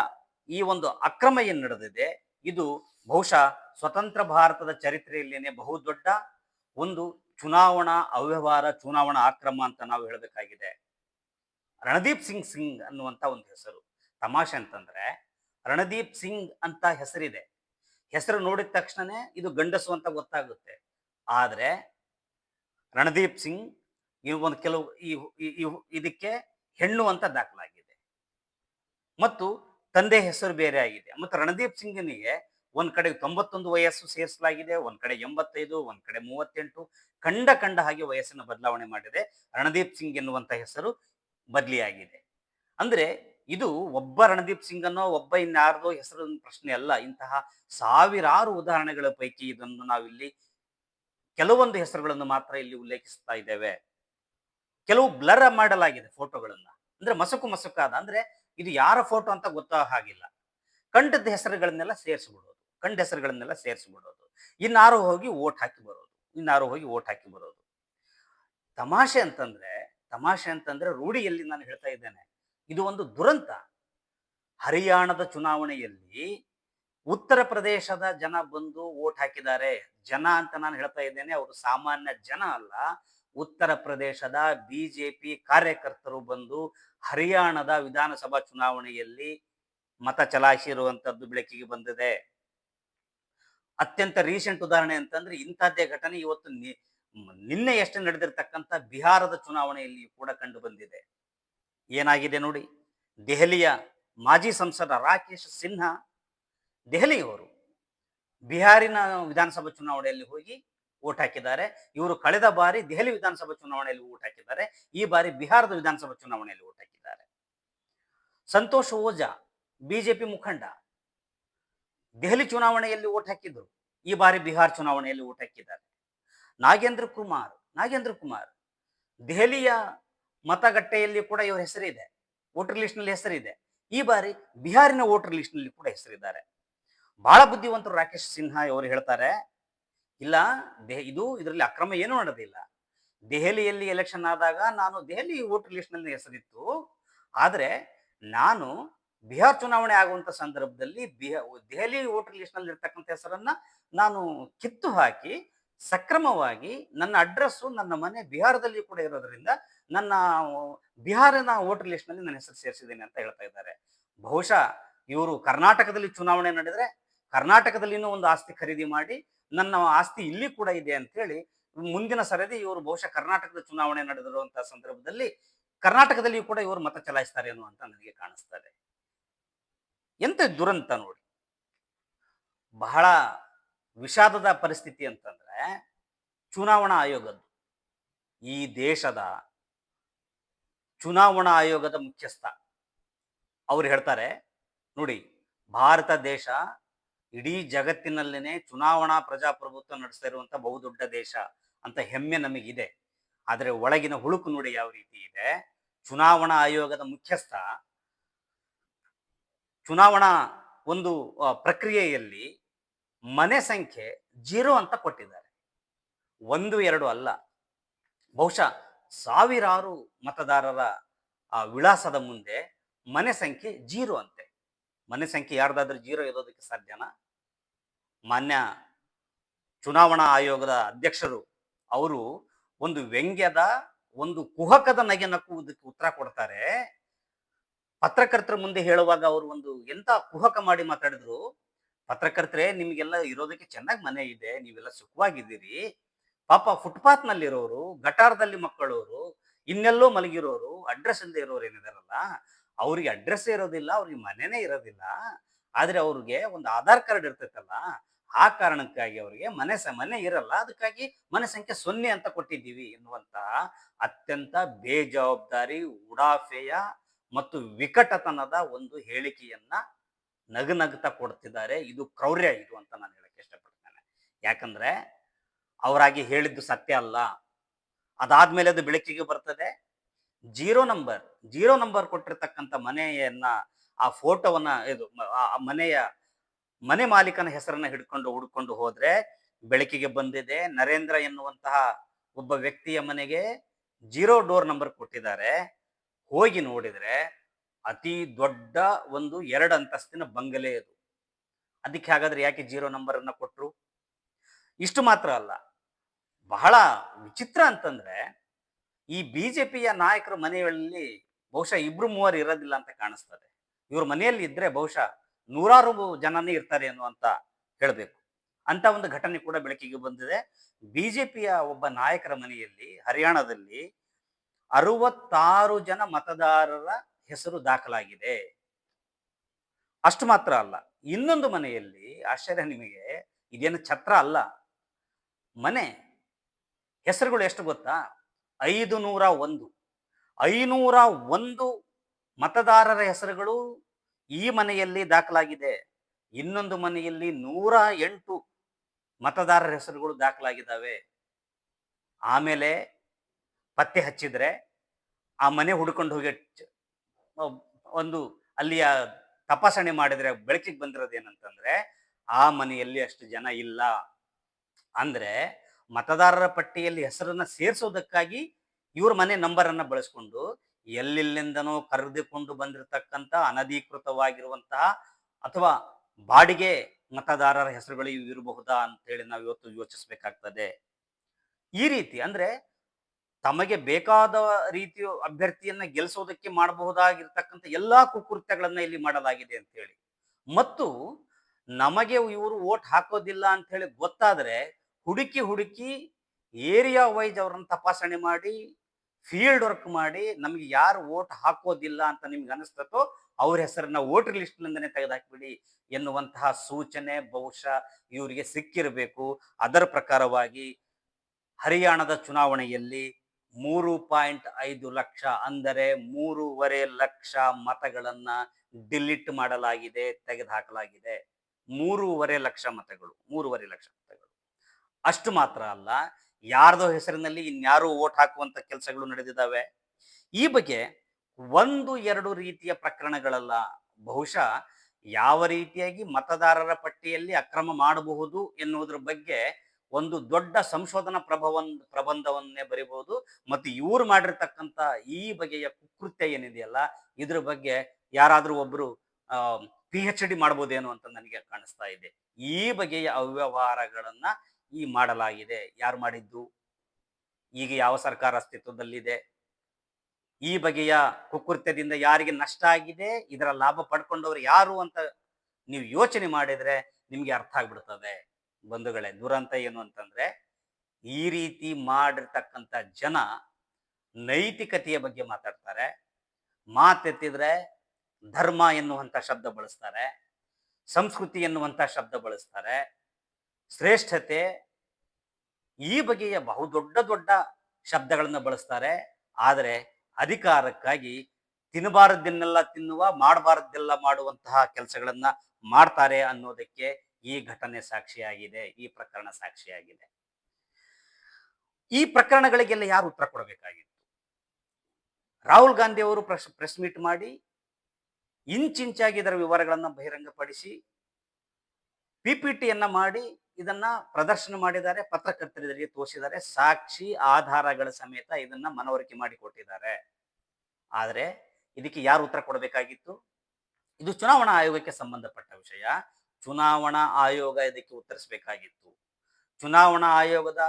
ಈ ಒಂದು ಅಕ್ರಮ ಏನು ನಡೆದಿದೆ? ಇದು ಬಹುಶಃ ಸ್ವತಂತ್ರ ಭಾರತದ ಚರಿತ್ರೆಯಲ್ಲೇನೆ ಬಹುದೊಡ್ಡ ಒಂದು ಚುನಾವಣಾ ಅವ್ಯವಹಾರ, ಚುನಾವಣಾ ಅಕ್ರಮ ಅಂತ ನಾವು ಹೇಳಬೇಕಾಗಿದೆ. ರಣದೀಪ್ ಸಿಂಗ್ ಸಿಂಗ್ ಅನ್ನುವಂತ ಒಂದು ಹೆಸರು. ತಮಾಷೆ ಅಂತಂದ್ರೆ ರಣದೀಪ್ ಸಿಂಗ್ ಅಂತ ಹೆಸರಿದೆ. ಹೆಸರು ನೋಡಿದ ತಕ್ಷಣನೇ ಇದು ಗಂಡಸು ಅಂತ ಗೊತ್ತಾಗುತ್ತೆ. ಆದರೆ ರಣದೀಪ್ ಸಿಂಗ್ ಒಂದು ಕೆಲವು ಈ- ಇದಕ್ಕೆ ಹೆಣ್ಣು ಅಂತ ದಾಖಲಾಗಿದೆ. ಮತ್ತು ತಂದೆ ಹೆಸರು ಬೇರೆ ಆಗಿದೆ. ಮತ್ತು ರಣದೀಪ್ ಸಿಂಗನಿಗೆ ಒಂದ್ ಕಡೆ ತೊಂಬತ್ತೊಂದು ವಯಸ್ಸು ಸೇರಿಸಲಾಗಿದೆ, ಒಂದ್ ಕಡೆ ಎಂಬತ್ತೈದು, ಒಂದ್ ಕಡೆ ಮೂವತ್ತೆಂಟು, ಕಂಡ ಕಂಡ ಹಾಗೆ ವಯಸ್ಸನ್ನು ಬದಲಾವಣೆ ಮಾಡಿದೆ. ರಣದೀಪ್ ಸಿಂಗ್ ಎನ್ನುವಂತ ಹೆಸರು ಬದಲಿಯಾಗಿದೆ. ಅಂದ್ರೆ ಇದು ಒಬ್ಬ ರಣದೀಪ್ ಸಿಂಗ್ ಅನ್ನೋ ಒಬ್ಬ ಇನ್ಯಾರ್ದೋ ಹೆಸರು ಪ್ರಶ್ನೆ ಅಲ್ಲ. ಇಂತಹ ಸಾವಿರಾರು ಉದಾಹರಣೆಗಳ ಪೈಕಿ ಇದನ್ನು ನಾವಿಲ್ಲಿ ಕೆಲವೊಂದು ಹೆಸರುಗಳನ್ನು ಮಾತ್ರ ಇಲ್ಲಿ ಉಲ್ಲೇಖಿಸ್ತಾ ಇದ್ದೇವೆ. ಕೆಲವು ಬ್ಲರ್ ಮಾಡಲಾಗಿದೆ ಫೋಟೋಗಳನ್ನ. ಅಂದ್ರೆ ಮಸಕು ಮಸುಕಾದ, ಅಂದ್ರೆ ಇದು ಯಾರ ಫೋಟೋ ಅಂತ ಗೊತ್ತಾಗ ಹಾಗಿಲ್ಲ. ಕಂಡದ ಹೆಸರುಗಳನ್ನೆಲ್ಲ ಸೇರಿಸ್ಬಿಡೋದು. ಕಂಡ ಹೆಸರುಗಳನ್ನೆಲ್ಲ ಸೇರಿಸ್ಬಿಡೋದು. ಇನ್ನಾರು ಹೋಗಿ ಓಟ್ ಹಾಕಿ ಬರೋದು. ಇನ್ನಾರು ಹೋಗಿ ಓಟ್ ಹಾಕಿ ಬರೋದು. ತಮಾಷೆ ಅಂತಂದ್ರೆ ತಮಾಷೆ ಅಂತಂದ್ರೆ ರೂಢಿಯಲ್ಲಿ ನಾನು ಹೇಳ್ತಾ ಇದ್ದೇನೆ. ಇದು ಒಂದು ದುರಂತ. ಹರಿಯಾಣದ ಚುನಾವಣೆಯಲ್ಲಿ ಉತ್ತರ ಪ್ರದೇಶದ ಜನ ಬಂದು ಓಟ್ ಹಾಕಿದ್ದಾರೆ. ಜನ ಅಂತ ನಾನು ಹೇಳ್ತಾ ಇದ್ದೇನೆ, ಅವರು ಸಾಮಾನ್ಯ ಜನ ಅಲ್ಲ. ಉತ್ತರ ಪ್ರದೇಶದ ಬಿಜೆಪಿ ಕಾರ್ಯಕರ್ತರು ಬಂದು ಹರಿಯಾಣದ ವಿಧಾನಸಭಾ ಚುನಾವಣೆಯಲ್ಲಿ ಮತ ಚಲಾಯಿಸಿರುವಂತದ್ದು ಬೆಳಕಿಗೆ ಬಂದಿದೆ. ಅತ್ಯಂತ ರೀಸೆಂಟ್ ಉದಾಹರಣೆ ಅಂತಂದ್ರೆ, ಇಂಥದ್ದೇ ಘಟನೆ ಇವತ್ತು ನಿನ್ನೆ ಎಷ್ಟು ನಡೆದಿರ್ತಕ್ಕಂಥ ಬಿಹಾರದ ಚುನಾವಣೆಯಲ್ಲಿ ಕೂಡ ಕಂಡು ಬಂದಿದೆ. ಏನಾಗಿದೆ ನೋಡಿ? ದೆಹಲಿಯ ಮಾಜಿ ಸಂಸದ ರಾಕೇಶ್ ಸಿನ್ಹಾ ದೆಹಲಿಯವರು ಬಿಹಾರಿನ ವಿಧಾನಸಭಾ ಚುನಾವಣೆಯಲ್ಲಿ ಹೋಗಿ ಓಟ್ ಹಾಕಿದ್ದಾರೆ. ಇವರು ಕಳೆದ ಬಾರಿ ದೆಹಲಿ ವಿಧಾನಸಭಾ ಚುನಾವಣೆಯಲ್ಲಿ ಓಟ್ ಹಾಕಿದ್ದಾರೆ. ಈ ಬಾರಿ ಬಿಹಾರದ ವಿಧಾನಸಭಾ ಚುನಾವಣೆಯಲ್ಲಿ ಓಟ್ ಹಾಕಿದ್ದಾರೆ. ಸಂತೋಷ್ ಓಜಾ, ಬಿಜೆಪಿ ಮುಖಂಡ, ದೆಹಲಿ ಚುನಾವಣೆಯಲ್ಲಿ ಓಟ್ ಹಾಕಿದ್ರು. ಈ ಬಾರಿ ಬಿಹಾರ್ ಚುನಾವಣೆಯಲ್ಲಿ ಓಟ್ ಹಾಕಿದ್ದಾರೆ. ನಾಗೇಂದ್ರ ಕುಮಾರ್ ನಾಗೇಂದ್ರ ಕುಮಾರ್, ದೆಹಲಿಯ ಮತಗಟ್ಟೆಯಲ್ಲಿ ಕೂಡ ಇವರ ಹೆಸರಿದೆ. ವೋಟರ್ ಲಿಸ್ಟ್ನಲ್ಲಿ ಹೆಸರಿದೆ. ಈ ಬಾರಿ ಬಿಹಾರಿನ ವೋಟರ್ ಲಿಸ್ಟ್ನಲ್ಲಿ ಕೂಡ ಹೆಸರಿದ್ದಾರೆ. ಬಹಳ ಬುದ್ಧಿವಂತರು ರಾಕೇಶ್ ಸಿನ್ಹಾ ಅವರು ಹೇಳ್ತಾರೆ, ಇಲ್ಲ ಇದು ಇದರಲ್ಲಿ ಅಕ್ರಮ ಏನೂ ನಡೆದಿಲ್ಲ. ದೆಹಲಿಯಲ್ಲಿ ಎಲೆಕ್ಷನ್ ಆದಾಗ ನಾನು ದೆಹಲಿ ವೋಟರ್ ಲಿಸ್ಟ್ನಲ್ಲಿ ಹೆಸರಿತ್ತು. ಆದರೆ ನಾನು ಬಿಹಾರ್ ಚುನಾವಣೆ ಆಗುವಂತ ಸಂದರ್ಭದಲ್ಲಿ ಬಿಹಾ, ದೆಹಲಿ ವೋಟರ್ ಲಿಸ್ಟ್ನಲ್ಲಿ ಇರ್ತಕ್ಕಂಥ ಹೆಸರನ್ನ ನಾನು ಕಿತ್ತು ಹಾಕಿ ಸಕ್ರಮವಾಗಿ ನನ್ನ ಅಡ್ರೆಸ್ಸು ನನ್ನ ಮನೆ ಬಿಹಾರದಲ್ಲಿ ಕೂಡ ಇರೋದ್ರಿಂದ ನನ್ನ ಬಿಹಾರನ ವೋಟರ್ ಲಿಸ್ಟ್ನಲ್ಲಿ ನನ್ನ ಹೆಸರು ಸೇರಿಸಿದ್ದೇನೆ ಅಂತ ಹೇಳ್ತಾ ಇದ್ದಾರೆ. ಬಹುಶಃ ಇವರು ಕರ್ನಾಟಕದಲ್ಲಿ ಚುನಾವಣೆ ನಡೆದ್ರೆ ಕರ್ನಾಟಕದಲ್ಲಿನೂ ಒಂದು ಆಸ್ತಿ ಖರೀದಿ ಮಾಡಿ ನನ್ನ ಆಸ್ತಿ ಇಲ್ಲಿ ಕೂಡ ಇದೆ ಅಂತ ಹೇಳಿ ಮುಂದಿನ ಸರದಿ ಇವರು ಬಹುಶಃ ಕರ್ನಾಟಕದ ಚುನಾವಣೆ ನಡೆದಿರುವಂತಹ ಸಂದರ್ಭದಲ್ಲಿ ಕರ್ನಾಟಕದಲ್ಲಿಯೂ ಕೂಡ ಇವರು ಮತ ಚಲಾಯಿಸ್ತಾರೆ ಅನ್ನೋ ಅಂತ ನನಗೆ ಕಾಣಿಸ್ತದೆ ಎಂತ ದುರಂತ ನೋಡಿ. ಬಹಳ ವಿಷಾದದ ಪರಿಸ್ಥಿತಿ ಅಂತಂದ್ರೆ ಚುನಾವಣಾ ಆಯೋಗದ್ದು. ಈ ದೇಶದ ಚುನಾವಣಾ ಆಯೋಗದ ಮುಖ್ಯಸ್ಥ. ಅವ್ರು ಹೇಳ್ತಾರೆ, ನೋಡಿ, ಭಾರತ ದೇಶ ಇಡೀ ಜಗತ್ತಿನಲ್ಲೇನೆ ಚುನಾವಣಾ ಪ್ರಜಾಪ್ರಭುತ್ವ ನಡೆಸ್ತಾ ಇರುವಂತ ಬಹುದೊಡ್ಡ ದೇಶ ಅಂತ ಹೆಮ್ಮೆ ನಮಗಿದೆ. ಆದರೆ ಒಳಗಿನ ಹುಳುಕು ನೋಡಿ ಯಾವ ರೀತಿ ಇದೆ? ಚುನಾವಣಾ ಆಯೋಗದ ಮುಖ್ಯಸ್ಥ ಚುನಾವಣಾ ಒಂದು ಪ್ರಕ್ರಿಯೆಯಲ್ಲಿ ಮನೆ ಸಂಖ್ಯೆ ಜೀರೋ ಅಂತ ಕೊಟ್ಟಿದ್ದಾರೆ. ಒಂದು, ಎರಡು ಅಲ್ಲ. ಬಹುಶಃ ಸಾವಿರಾರು ಮತದಾರರ, ಆ, ವಿಳಾಸದ ಮುಂದೆ ಮನೆ ಸಂಖ್ಯೆ ಜೀರೋ ಅಂತೆ. ಮನೆ ಸಂಖ್ಯೆ ಯಾರ್ದಾದ್ರೂ ಜೀರೋ ಇರೋದಕ್ಕೆ ಸಾಧ್ಯನಾ? ಮಾನ್ಯ ಚುನಾವಣಾ ಆಯೋಗದ ಅಧ್ಯಕ್ಷರು, ಅವರು ಒಂದು ವ್ಯಂಗ್ಯದ, ಒಂದು ಕುಹಕದ ನಗೆ ನಕ್ಕುವುದಕ್ಕೆ ಉತ್ತರ ಕೊಡ್ತಾರೆ. ಪತ್ರಕರ್ತರ ಮುಂದೆ ಹೇಳುವಾಗ ಅವರು ಒಂದು ಎಂತ ಕುಹಕ ಮಾಡಿ ಮಾತಾಡಿದ್ರು? ಪತ್ರಕರ್ತರೇ, ನಿಮ್ಗೆಲ್ಲ ಇರೋದಕ್ಕೆ ಚೆನ್ನಾಗಿ ಮನೆ ಇದೆ, ನೀವೆಲ್ಲ ಸುಖವಾಗಿದ್ದೀರಿ. ಪಾಪ ಫುಟ್ಪಾತ್ ನಲ್ಲಿರೋರು ಗಟಾರದಲ್ಲಿ ಮಕ್ಕಳವರು ಇನ್ನೆಲ್ಲೋ ಮಲಗಿರೋರು ಅಡ್ರೆಸ್ ಅಂದ ಇರೋರು ಏನಿದಾರಲ್ಲ, ಅವ್ರಿಗೆ ಅಡ್ರೆಸ್ ಇರೋದಿಲ್ಲ, ಅವ್ರಿಗೆ ಮನೆನೇ ಇರೋದಿಲ್ಲ. ಆದ್ರೆ ಅವ್ರಿಗೆ ಒಂದು ಆಧಾರ್ ಕಾರ್ಡ್ ಇರ್ತೈತಲ್ಲ, ಆ ಕಾರಣಕ್ಕಾಗಿ ಅವರಿಗೆ ಮನೆ ಸ, ಮನೆ ಇರಲ್ಲ. ಅದಕ್ಕಾಗಿ ಮನೆ ಸಂಖ್ಯೆ ಸೊನ್ನೆ ಅಂತ ಕೊಟ್ಟಿದ್ದೀವಿ ಎನ್ನುವಂತಹ ಅತ್ಯಂತ ಬೇಜವಾಬ್ದಾರಿ, ಉಡಾಫೆಯ ಮತ್ತು ವಿಕಟತನದ ಒಂದು ಹೇಳಿಕೆಯನ್ನ ನಗನಗ್ತಾ ಕೊಡ್ತಿದ್ದಾರೆ. ಇದು ಕ್ರೌರ್ಯ ಇದು ಅಂತ ನಾನು ಹೇಳಕ್ಕೆ ಇಷ್ಟಪಡ್ತೇನೆ. ಯಾಕಂದ್ರೆ ಅವರಾಗಿ ಹೇಳಿದ್ದು ಸತ್ಯ ಅಲ್ಲ. ಅದಾದ್ಮೇಲೆ ಅದು ಬೆಳಕಿಗೆ ಬರ್ತದೆ. ಜೀರೋ ನಂಬರ್ ಜೀರೋ ನಂಬರ್ ಕೊಟ್ಟಿರ್ತಕ್ಕಂಥ ಮನೆಯನ್ನ, ಆ ಫೋಟೋವನ್ನ ಇದು ಆ ಮನೆಯ ಮನೆ ಮಾಲೀಕನ ಹೆಸರನ್ನ ಹಿಡ್ಕೊಂಡು ಹುಡ್ಕೊಂಡು ಹೋದ್ರೆ ಬೆಳಕಿಗೆ ಬಂದಿದೆ. ನರೇಂದ್ರ ಎನ್ನುವಂತಹ ಒಬ್ಬ ವ್ಯಕ್ತಿಯ ಮನೆಗೆ ಜೀರೋ ಡೋರ್ ನಂಬರ್ ಕೊಟ್ಟಿದ್ದಾರೆ. ಹೋಗಿ ನೋಡಿದ್ರೆ ಅತಿ ದೊಡ್ಡ ಒಂದು ಎರಡು ಅಂತಸ್ತಿನ ಬಂಗಲೆ ಅದು. ಅದಕ್ಕೆ ಹಾಗಾದ್ರೆ ಯಾಕೆ ಜೀರೋ ನಂಬರ್ ಅನ್ನ ಕೊಟ್ರು? ಇಷ್ಟು ಮಾತ್ರ ಅಲ್ಲ. ಬಹಳ ವಿಚಿತ್ರ ಅಂತಂದ್ರೆ ಈ ಬಿಜೆಪಿಯ ನಾಯಕರ ಮನೆಯಲ್ಲಿ ಬಹುಶಃ ಇಬ್ರು ಮೂವರು ಇರೋದಿಲ್ಲ ಅಂತ ಕಾಣಿಸ್ತದೆ. ಇವ್ರ ಮನೆಯಲ್ಲಿ ಇದ್ರೆ ಬಹುಶಃ ನೂರಾರು ಜನನೇ ಇರ್ತಾರೆ ಅನ್ನುವಂತ ಹೇಳಬೇಕು. ಅಂತ ಒಂದು ಘಟನೆ ಕೂಡ ಬೆಳಕಿಗೆ ಬಂದಿದೆ. ಬಿಜೆಪಿಯ ಒಬ್ಬ ನಾಯಕರ ಮನೆಯಲ್ಲಿ ಹರಿಯಾಣದಲ್ಲಿ ಅರವತ್ತಾರು ಜನ ಮತದಾರರ ಹೆಸರು ದಾಖಲಾಗಿದೆ. ಅಷ್ಟು ಮಾತ್ರ ಅಲ್ಲ, ಇನ್ನೊಂದು ಮನೆಯಲ್ಲಿ ಆಶ್ಚರ್ಯ ನಿಮಗೆ, ಇದೇನು ಛತ್ರ ಅಲ್ಲ. ಮನೆ, ಹೆಸರುಗಳು ಎಷ್ಟು ಗೊತ್ತಾ? ಐದು ನೂರ ಒಂದು. ಐನೂರ ಒಂದು ಮತದಾರರ ಹೆಸರುಗಳು ಈ ಮನೆಯಲ್ಲಿ ದಾಖಲಾಗಿದೆ. ಇನ್ನೊಂದು ಮನೆಯಲ್ಲಿ ನೂರ ಎಂಟು ಮತದಾರರ ಹೆಸರುಗಳು ದಾಖಲಾಗಿದ್ದಾವೆ. ಆಮೇಲೆ ಪತ್ತೆ ಹಚ್ಚಿದ್ರೆ ಆ ಮನೆ ಹುಡ್ಕೊಂಡು ಹೋಗಿ ಒಂದು ಅಲ್ಲಿಯ ತಪಾಸಣೆ ಮಾಡಿದ್ರೆ ಬೆಳಕಿಗೆ ಬಂದಿರೋದು ಏನಂತಂದ್ರೆ, ಆ ಮನೆಯಲ್ಲಿ ಅಷ್ಟು ಜನ ಇಲ್ಲ. ಅಂದ್ರೆ ಮತದಾರರ ಪಟ್ಟಿಯಲ್ಲಿ ಹೆಸರನ್ನ ಸೇರಿಸೋದಕ್ಕಾಗಿ ಇವ್ರ ಮನೆ ನಂಬರ್ ಅನ್ನ ಬಳಸ್ಕೊಂಡು ಎಲ್ಲೆಲ್ಲಿಂದನೋ ಕರೆದುಕೊಂಡು ಬಂದಿರತಕ್ಕಂತ ಅನಧಿಕೃತವಾಗಿರುವಂತಹ ಅಥವಾ ಬಾಡಿಗೆ ಮತದಾರರ ಹೆಸರುಗಳು ಇರಬಹುದಾ ಅಂತ ಹೇಳಿ ನಾವು ಇವತ್ತು ಯೋಚಿಸ್ಬೇಕಾಗ್ತದೆ. ಈ ರೀತಿ ಅಂದ್ರೆ ತಮಗೆ ಬೇಕಾದ ರೀತಿಯ ಅಭ್ಯರ್ಥಿಯನ್ನ ಗೆಲ್ಲಿಸೋದಕ್ಕೆ ಮಾಡಬಹುದಾಗಿರ್ತಕ್ಕಂಥ ಎಲ್ಲಾ ಕುಕೃತ್ಯಗಳನ್ನ ಇಲ್ಲಿ ಮಾಡಲಾಗಿದೆ ಅಂತ ಹೇಳಿ. ಮತ್ತು ನಮಗೆ ಇವರು ಓಟ್ ಹಾಕೋದಿಲ್ಲ ಅಂತ ಹೇಳಿ ಗೊತ್ತಾದ್ರೆ ಹುಡುಕಿ ಹುಡುಕಿ ಏರಿಯಾ ವೈಸ್ ಅವರನ್ನು ತಪಾಸಣೆ ಮಾಡಿ, ಫೀಲ್ಡ್ ವರ್ಕ್ ಮಾಡಿ ನಮ್ಗೆ ಯಾರು ಓಟ್ ಹಾಕೋದಿಲ್ಲ ಅಂತ ನಿಮ್ಗೆ ಅನಿಸ್ತತೋ ಅವ್ರ ಹೆಸರನ್ನ ವೋಟರ್ ಲಿಸ್ಟ್ ನಿಂದನೇ ತೆಗೆದುಹಾಕ್ಬಿಡಿ ಎನ್ನುವಂತಹ ಸೂಚನೆ ಬಹುಶಃ ಇವರಿಗೆ ಸಿಕ್ಕಿರಬೇಕು. ಅದರ ಪ್ರಕಾರವಾಗಿ ಹರಿಯಾಣದ ಚುನಾವಣೆಯಲ್ಲಿ ಮೂರು ಪಾಯಿಂಟ್ ಐದು ಲಕ್ಷ ಅಂದರೆ ಮೂರುವರೆ ಲಕ್ಷ ಮತಗಳನ್ನ ಡಿಲೀಟ್ ಮಾಡಲಾಗಿದೆ, ತೆಗೆದುಹಾಕಲಾಗಿದೆ. ಮೂರುವರೆ ಲಕ್ಷ ಮತಗಳು, ಮೂರುವರೆ ಲಕ್ಷ ಮತಗಳು. ಅಷ್ಟು ಮಾತ್ರ ಅಲ್ಲ, ಯಾರ್ದೋ ಹೆಸರಿನಲ್ಲಿ ಇನ್ಯಾರು ಓಟ್ ಹಾಕುವಂತ ಕೆಲಸಗಳು ನಡೆದಿದ್ದಾವೆ. ಈ ಬಗ್ಗೆ ಒಂದು, ಎರಡು ರೀತಿಯ ಪ್ರಕರಣಗಳಲ್ಲ. ಬಹುಶಃ ಯಾವ ರೀತಿಯಾಗಿ ಮತದಾರರ ಪಟ್ಟಿಯಲ್ಲಿ ಅಕ್ರಮ ಮಾಡಬಹುದು ಎನ್ನುವುದರ ಬಗ್ಗೆ ಒಂದು ದೊಡ್ಡ ಸಂಶೋಧನಾ ಪ್ರಭವನ್, ಪ್ರಬಂಧವನ್ನೇ ಬರೀಬಹುದು ಮತ್ತು ಇವ್ರು ಮಾಡಿರ್ತಕ್ಕಂಥ ಈ ಬಗೆಯ ಕುಕೃತ್ಯ ಏನಿದೆಯಲ್ಲ, ಇದ್ರ ಬಗ್ಗೆ ಯಾರಾದರೂ ಒಬ್ರು ಪಿ ಎಚ್ ಡಿ ಮಾಡ್ಬೋದೇನು ಅಂತ ನನಗೆ ಕಾಣಿಸ್ತಾ ಇದೆ. ಈ ಬಗೆಯ ಅವ್ಯವಹಾರಗಳನ್ನ ಈ ಮಾಡಲಾಗಿದೆ. ಯಾರು ಮಾಡಿದ್ದು? ಈಗ ಯಾವ ಸರ್ಕಾರ ಅಸ್ತಿತ್ವದಲ್ಲಿದೆ? ಈ ಬಗೆಯ ಕುಕೃತ್ಯದಿಂದ ಯಾರಿಗೆ ನಷ್ಟ ಆಗಿದೆ? ಇದರ ಲಾಭ ಪಡ್ಕೊಂಡವ್ರು ಯಾರು ಅಂತ ನೀವು ಯೋಚನೆ ಮಾಡಿದ್ರೆ ನಿಮ್ಗೆ ಅರ್ಥ ಆಗ್ಬಿಡ್ತದೆ. ಬಂಧುಗಳೇ ದುರಂತ ಏನು ಅಂತಂದ್ರೆ, ಈ ರೀತಿ ಮಾಡಿರ್ತಕ್ಕಂಥ ಜನ ನೈತಿಕತೆಯ ಬಗ್ಗೆ ಮಾತಾಡ್ತಾರೆ. ಮಾತೆತ್ತಿದ್ರೆ ಧರ್ಮ ಎನ್ನುವಂಥ ಶಬ್ದ ಬಳಸ್ತಾರೆ, ಸಂಸ್ಕೃತಿ ಎನ್ನುವಂಥ ಶಬ್ದ ಬಳಸ್ತಾರೆ. ಶ್ರೇಷ್ಠತೆ ಈ ಬಗೆಯ ಬಹುದೊಡ್ಡ ದೊಡ್ಡ ಶಬ್ದಗಳನ್ನು ಬಳಸ್ತಾರೆ. ಆದರೆ ಅಧಿಕಾರಕ್ಕಾಗಿ ತಿನ್ನಬಾರದನ್ನೆಲ್ಲ ತಿನ್ನುವ, ಮಾಡಬಾರದ್ದೆಲ್ಲ ಮಾಡುವಂತಹ ಕೆಲಸಗಳನ್ನ ಮಾಡ್ತಾರೆ ಅನ್ನೋದಕ್ಕೆ ಈ ಘಟನೆ ಸಾಕ್ಷಿಯಾಗಿದೆ, ಈ ಪ್ರಕರಣ ಸಾಕ್ಷಿಯಾಗಿದೆ. ಈ ಪ್ರಕರಣಗಳಿಗೆಲ್ಲ ಯಾರು ಉತ್ತರ ಕೊಡಬೇಕಾಗಿತ್ತು? ರಾಹುಲ್ ಗಾಂಧಿ ಅವರು ಪ್ರೆಸ್ ಪ್ರೆಸ್ ಮೀಟ್ ಮಾಡಿ ಇಂಚಿಂಚಾಗಿ ಇದರ ವಿವರಗಳನ್ನು ಬಹಿರಂಗಪಡಿಸಿ ಪಿಪಿಟಿಯನ್ನ ಮಾಡಿ, ಇದನ್ನ ಪ್ರದರ್ಶನ ಮಾಡಿದ್ದಾರೆ, ಪತ್ರಕರ್ತರಿಗೆ ತೋರಿಸಿದ್ದಾರೆ, ಸಾಕ್ಷಿ ಆಧಾರಗಳ ಸಮೇತ ಇದನ್ನ ಮನವರಿಕೆ ಮಾಡಿಕೊಟ್ಟಿದ್ದಾರೆ. ಆದರೆ, ಇದಕ್ಕೆ ಯಾರು ಉತ್ತರ ಕೊಡಬೇಕಾಗಿತ್ತು? ಇದು ಚುನಾವಣಾ ಆಯೋಗಕ್ಕೆ ಸಂಬಂಧಪಟ್ಟ ವಿಷಯ. ಚುನಾವಣಾ ಆಯೋಗ ಇದಕ್ಕೆ ಉತ್ತರಿಸಬೇಕಾಗಿತ್ತು. ಚುನಾವಣಾ ಆಯೋಗದ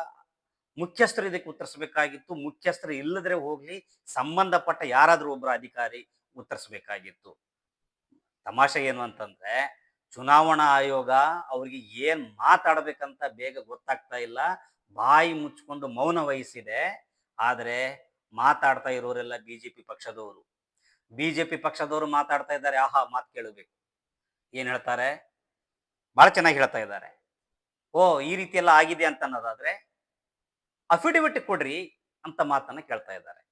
ಮುಖ್ಯಸ್ಥರು ಇದಕ್ಕೆ ಉತ್ತರಿಸಬೇಕಾಗಿತ್ತು. ಮುಖ್ಯಸ್ಥರು ಇಲ್ಲದ್ರೆ ಹೋಗ್ಲಿ, ಸಂಬಂಧಪಟ್ಟ ಯಾರಾದ್ರೂ ಒಬ್ಬರ ಅಧಿಕಾರಿ ಉತ್ತರಿಸಬೇಕಾಗಿತ್ತು. ತಮಾಷೆ ಏನು ಅಂತಂದ್ರೆ, ಚುನಾವಣಾ ಆಯೋಗ ಅವ್ರಿಗೆ ಏನ್ ಮಾತಾಡ್ಬೇಕಂತ ಬೇಗ ಗೊತ್ತಾಗ್ತಾ ಇಲ್ಲ. ಬಾಯಿ ಮುಚ್ಕೊಂಡು ಮೌನ ವಹಿಸಿದೆ. ಆದ್ರೆ ಮಾತಾಡ್ತಾ ಇರೋರೆಲ್ಲ ಬಿಜೆಪಿ ಪಕ್ಷದವರು. ಬಿಜೆಪಿ ಪಕ್ಷದವರು ಮಾತಾಡ್ತಾ ಇದ್ದಾರೆ. ಆಹಾ, ಮಾತು ಕೇಳಬೇಕು. ಏನ್ ಹೇಳ್ತಾರೆ? ಬಹಳ ಚೆನ್ನಾಗಿ ಹೇಳ್ತಾ ಇದ್ದಾರೆ. ಓ, ಈ ರೀತಿ ಎಲ್ಲ ಆಗಿದೆ ಅಂತ ಅನ್ನೋದಾದ್ರೆ ಅಫಿಡವಿಟ್ ಕೊಡ್ರಿ ಅಂತ ಮಾತನ್ನ ಕೇಳ್ತಾ ಇದ್ದಾರೆ.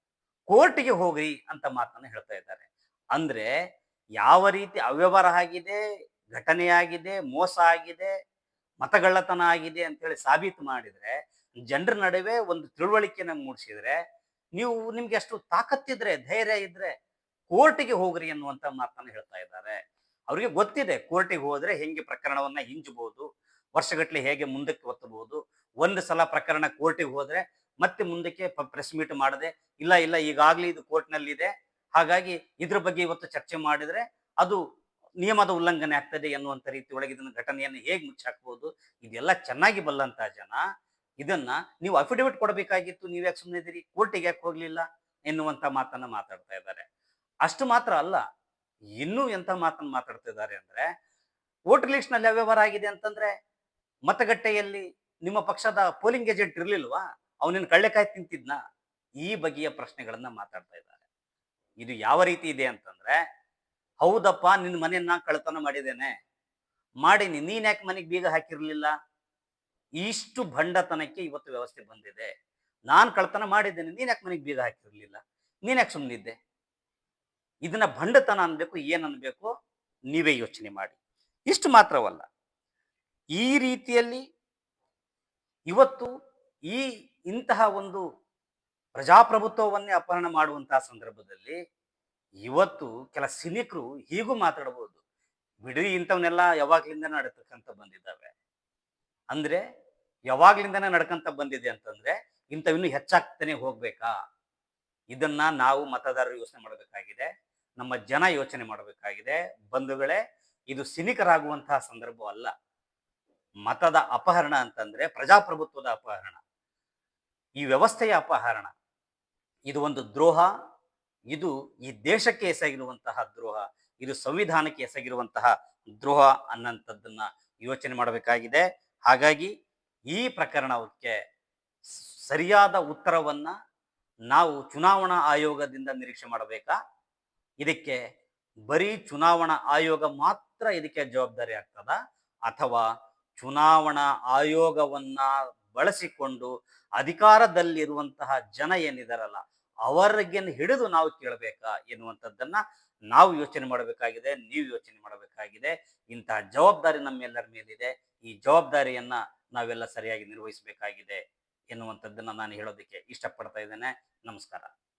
ಕೋರ್ಟಿಗೆ ಹೋಗ್ರಿ ಅಂತ ಮಾತನ್ನ ಹೇಳ್ತಾ ಇದ್ದಾರೆ. ಅಂದ್ರೆ, ಯಾವ ರೀತಿ ಅವ್ಯವಹಾರ ಆಗಿದೆ, ಘಟನೆ ಆಗಿದೆ, ಮೋಸ ಆಗಿದೆ, ಮತಗಳ್ಳತನ ಆಗಿದೆ ಅಂತೇಳಿ ಸಾಬೀತು ಮಾಡಿದ್ರೆ, ಜನರ ನಡುವೆ ಒಂದು ತಿಳುವಳಿಕೆನ ಮೂಡಿಸಿದ್ರೆ, ನೀವು ನಿಮ್ಗೆ ಅಷ್ಟು ತಾಕತ್ತಿದ್ರೆ ಧೈರ್ಯ ಇದ್ರೆ ಕೋರ್ಟಿಗೆ ಹೋಗ್ರಿ ಅನ್ನುವಂತ ಮಾತನ್ನ ಹೇಳ್ತಾ ಇದ್ದಾರೆ. ಅವರಿಗೆ ಗೊತ್ತಿದೆ ಕೋರ್ಟಿಗೆ ಹೋದ್ರೆ ಹೆಂಗೆ ಪ್ರಕರಣವನ್ನ ಹಿಂಜಬಹುದು ವರ್ಷಗಟ್ಟಲೆ ಹೇಗೆ ಮುಂದಕ್ಕೆ ಒತ್ತಬಹುದು ಒಂದು ಸಲ ಪ್ರಕರಣ ಕೋರ್ಟಿಗೆ ಹೋದ್ರೆ ಮತ್ತೆ ಮುಂದಕ್ಕೆ ಪ್ರೆಸ್ ಮೀಟ್ ಮಾಡದೆ, ಇಲ್ಲ ಇಲ್ಲ, ಈಗಾಗ್ಲೇ ಇದು ಕೋರ್ಟ್ನಲ್ಲಿ ಇದೆ ಹಾಗಾಗಿ ಇದ್ರ ಬಗ್ಗೆ ಇವತ್ತು ಚರ್ಚೆ ಮಾಡಿದ್ರೆ ಅದು ನಿಯಮದ ಉಲ್ಲಂಘನೆ ಆಗ್ತದೆ ಎನ್ನುವಂತ ರೀತಿ ಒಳಗೆ ಇದನ್ನ ಘಟನೆಯನ್ನು ಹೇಗೆ ಮುಚ್ಚಾಕ್ಬಹುದು ಇದೆಲ್ಲ ಚೆನ್ನಾಗಿ ಬಲ್ಲಂತ ಜನ, ಇದನ್ನ ನೀವು ಅಫಿಡವಿಟ್ ಕೊಡಬೇಕಾಗಿತ್ತು, ನೀವು ಯಾಕೆ ಸುಮ್ಮನೆ ಇದ್ದೀರಿ ಕೋರ್ಟಿಗೆ ಯಾಕೆ ಹೋಗ್ಲಿಲ್ಲ? ಎನ್ನುವಂತ ಮಾತನ್ನ ಮಾತಾಡ್ತಾ ಇದ್ದಾರೆ. ಅಷ್ಟು ಮಾತ್ರ ಅಲ್ಲ ಇನ್ನೂ ಎಂತ ಮಾತನ್ನು ಮಾತಾಡ್ತಾ ಇದ್ದಾರೆ ಅಂದ್ರೆ ವೋಟರ್ ಲಿಸ್ಟ್ನಲ್ಲಿ ಅವ್ಯವಹಾರ ಆಗಿದೆ ಅಂತಂದ್ರೆ, ಮತಗಟ್ಟೆಯಲ್ಲಿ ನಿಮ್ಮ ಪಕ್ಷದ ಪೋಲಿಂಗ್ ಏಜೆಂಟ್ ಇರ್ಲಿಲ್ವಾ? ಅವನಿನ ಕಳ್ಳೆಕಾಯಿ ತಿಂತಿದ್ನ? ಈ ಬಗೆಯ ಪ್ರಶ್ನೆಗಳನ್ನ ಮಾತಾಡ್ತಾ ಇದ್ದಾರೆ. ಇದು ಯಾವ ರೀತಿ ಇದೆ ಅಂತಂದ್ರೆ, ಹೌದಪ್ಪ ನಿನ್ನ ಮನೆಯನ್ನ ಕಳ್ತನ ಮಾಡಿದ್ದೇನೆ. ಮಾಡೀನಿ, ನೀನ್ ಯಾಕೆ ಮನೆಗೆ ಬೀಗ ಹಾಕಿರ್ಲಿಲ್ಲ? ಇಷ್ಟು ಭಂಡತನಕ್ಕೆ ಇವತ್ತು ವ್ಯವಸ್ಥೆ ಬಂದಿದೆ. ನಾನ್ ಕಳ್ತನ ಮಾಡಿದ್ದೇನೆ, ನೀನ್ ಯಾಕೆ ಮನೆಗೆ ಬೀಗ ಹಾಕಿರ್ಲಿಲ್ಲ? ನೀನ್ ಯಾಕೆ ಸುಮ್ಮನಿದ್ದೆ ಇದನ್ನ ಭಂಡತನ ಅನ್ಬೇಕು, ಏನ್ ಅನ್ಬೇಕು, ನೀವೇ ಯೋಚನೆ ಮಾಡಿ. ಇಷ್ಟು ಮಾತ್ರವಲ್ಲ, ಈ ರೀತಿಯಲ್ಲಿ ಇವತ್ತು ಈ ಇಂತಹ ಒಂದು ಪ್ರಜಾಪ್ರಭುತ್ವವನ್ನೇ ಅಪಹರಣ ಮಾಡುವಂತಹ ಸಂದರ್ಭದಲ್ಲಿ ಇವತ್ತು ಕೆಲ ಸಿನಿಕರು ಹೀಗೂ ಮಾತಾಡಬಹುದು ಬಿಡಿ, ಇಂಥವನ್ನೆಲ್ಲ ಯಾವಾಗ್ಲಿಂದ ನಡ್ಕಂತ ಬಂದಿದ್ದಾವೆ. ಅಂದ್ರೆ ಯಾವಾಗ್ಲಿಂದನೇ ನಡ್ಕಂತ ಬಂದಿದೆ ಅಂತಂದ್ರೆ ಇಂಥವಿನ್ನೂ ಹೆಚ್ಚಾಗ್ತಾನೆ ಹೋಗ್ಬೇಕಾ? ಇದನ್ನ ನಾವು ಮತದಾರರು ಯೋಚನೆ ಮಾಡಬೇಕಾಗಿದೆ. ನಮ್ಮ ಜನ ಯೋಚನೆ ಮಾಡಬೇಕಾಗಿದೆ. ಬಂಧುಗಳೇ, ಇದು ಸಿನಿಕರಾಗುವಂತಹ ಸಂದರ್ಭ ಅಲ್ಲ. ಮತದ ಅಪಹರಣ ಅಂತಂದ್ರೆ ಪ್ರಜಾಪ್ರಭುತ್ವದ ಅಪಹರಣ. ಈ ವ್ಯವಸ್ಥೆಯ ಅಪಹರಣ. ಇದು ಒಂದು ದ್ರೋಹ. ಇದು ಈ ದೇಶಕ್ಕೆ ಎಸಗಿರುವಂತಹ ದ್ರೋಹ. ಇದು ಸಂವಿಧಾನಕ್ಕೆ ಎಸಗಿರುವಂತಹ ದ್ರೋಹ ಅನ್ನಂಥದ್ದನ್ನ ಯೋಚನೆ ಮಾಡಬೇಕಾಗಿದೆ. ಹಾಗಾಗಿ ಈ ಪ್ರಕರಣಕ್ಕೆ ಸರಿಯಾದ ಉತ್ತರವನ್ನ ನಾವು ಚುನಾವಣಾ ಆಯೋಗದಿಂದ ನಿರೀಕ್ಷೆ ಮಾಡಬೇಕಾ? ಇದಕ್ಕೆ ಬರೀ ಚುನಾವಣಾ ಆಯೋಗ ಮಾತ್ರ ಇದಕ್ಕೆ ಜವಾಬ್ದಾರಿ ಆಗ್ತದ? ಅಥವಾ ಚುನಾವಣಾ ಆಯೋಗವನ್ನ ಬಳಸಿಕೊಂಡು ಅಧಿಕಾರದಲ್ಲಿರುವಂತಹ ಜನ ಏನಿದಾರಲ್ಲ, ಅವರಿಗೇನು ಹಿಡಿದು ನಾವು ಕೇಳಬೇಕಾ ಎನ್ನುವಂಥದ್ದನ್ನ ನಾವು ಯೋಚನೆ ಮಾಡಬೇಕಾಗಿದೆ, ನೀವು ಯೋಚನೆ ಮಾಡಬೇಕಾಗಿದೆ. ಇಂತಹ ಜವಾಬ್ದಾರಿ ನಮ್ಮೆಲ್ಲರ ಮೇಲಿದೆ. ಈ ಜವಾಬ್ದಾರಿಯನ್ನ ನಾವೆಲ್ಲ ಸರಿಯಾಗಿ ನಿರ್ವಹಿಸಬೇಕಾಗಿದೆ. ಎನ್ನುವಂಥದ್ದನ್ನ ನಾನು ಹೇಳೋದಕ್ಕೆ ಇಷ್ಟಪಡ್ತಾ ಇದ್ದೇನೆ. ನಮಸ್ಕಾರ.